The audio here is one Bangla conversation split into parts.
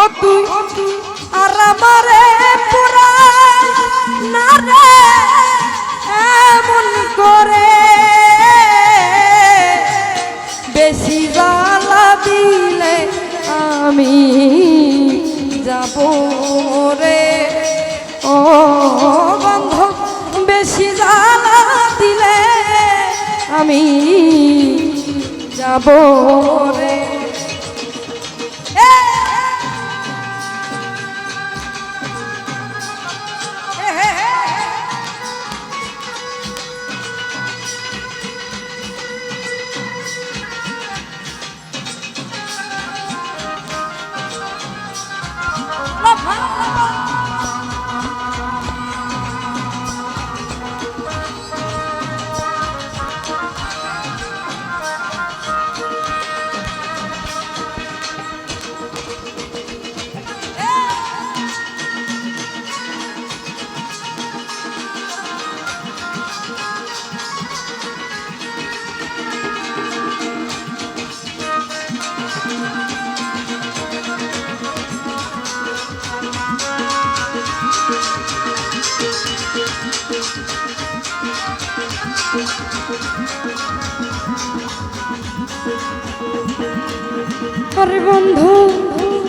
ও তুই আর আমারে পুরাই না রে এমন করে। বেশি জ্বালা আমি যাব রে। ও বন্ধ, বেশি জ্বালা দিলে আমি যাব রে। আরে বন্ধু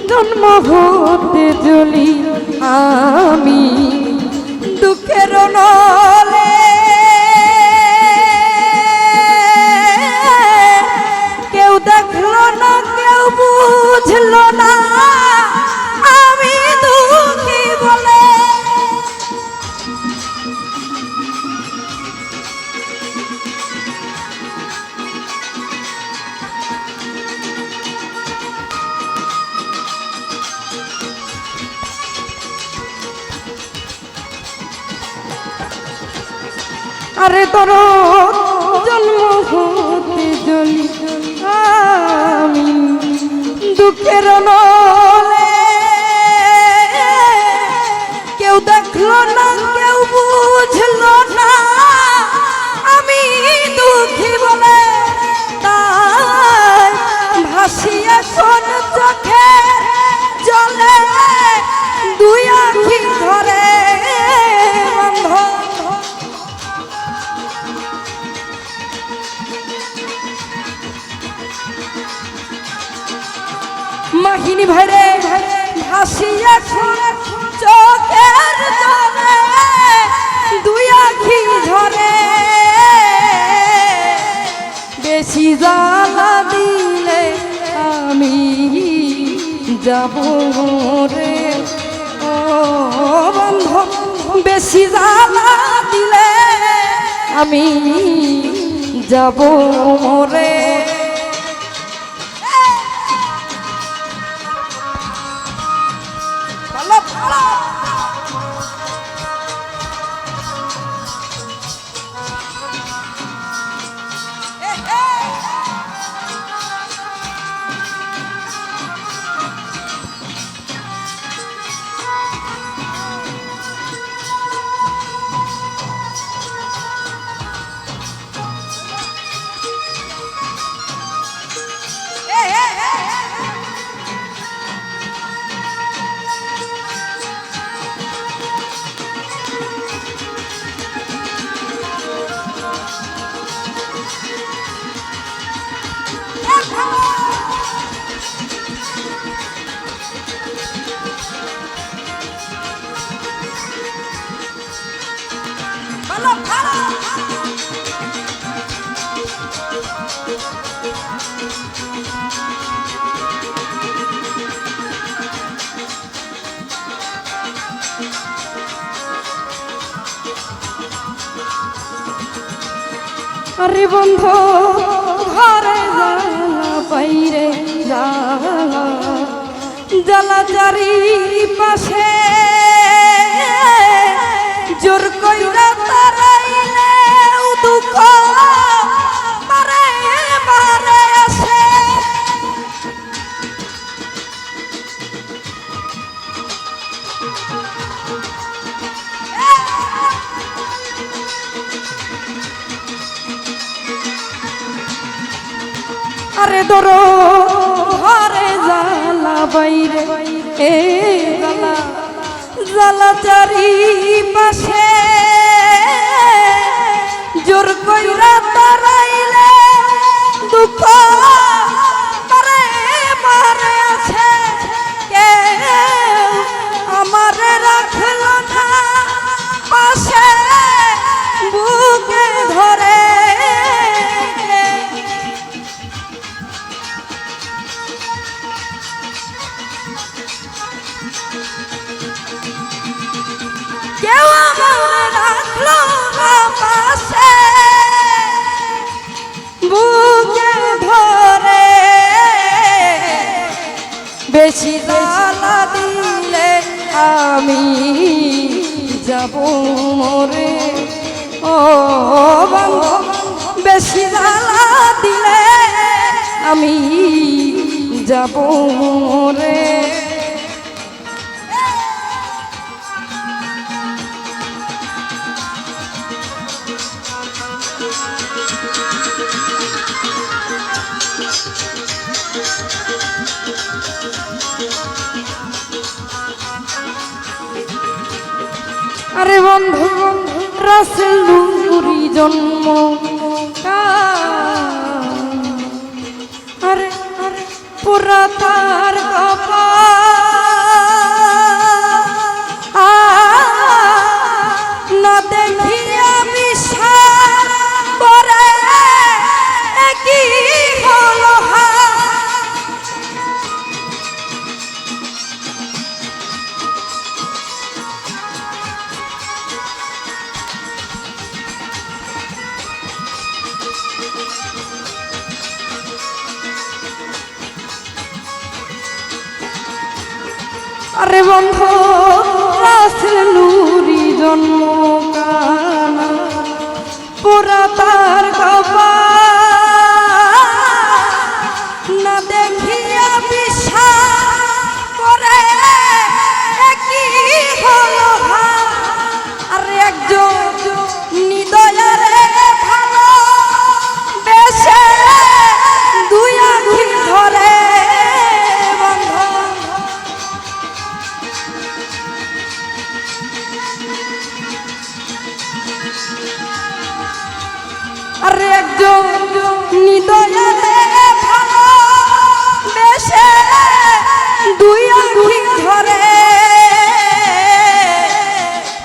জন্ম হতে চলি আমি। আরে তোর জন্ম হতে জলি। আমি দুঃখের নলে জলে দুই আখি বেশি জ্বালা দিলে আমি যাব রে। ও বেশি জ্বালা দিলে আমি যাব রে। আরে বন্ধু ঘরে জ্বালা বাইরে জ্বালা। জ্বালা চারি পাশে জোর কইরা ধরো ঘরে জ্বালা বাইরে, এ জ্বালা জ্বালা চারি পাশে জোর কইরা তারাইলে দুঃখ মারে মারে আছে। কে আমারে রাখল না পাশে। বেশি জ্বালা দিলে আমি যাব মরে। ও বেশি জ্বালা দিলে আমি যাব মরে। আরে বন্ধু রাসেলুরি জন্ম? আরে আরে পুরা তার। না দেখিয়া আরে বন্ধ নুরি জন্ম কানা পুরা তার কপাল।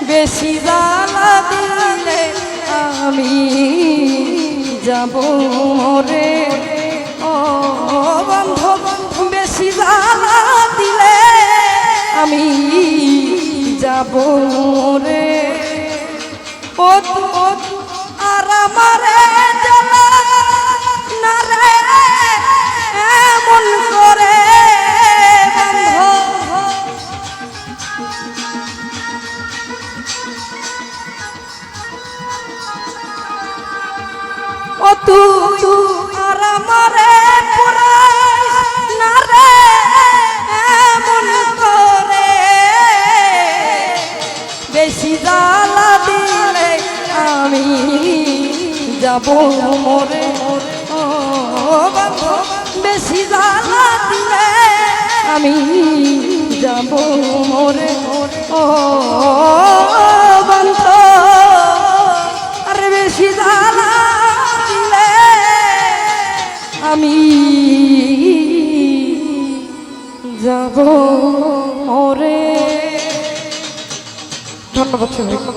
বেশে জ্বালা দিলে আমি যাব মরে। ও বন্ধ বেশি জ্বালা দিলে আমি যাব ও ও, আর আমারে আমি যাব মরে। বেশি জ্বালা দিলে আমি যাব মরে। ও чоловік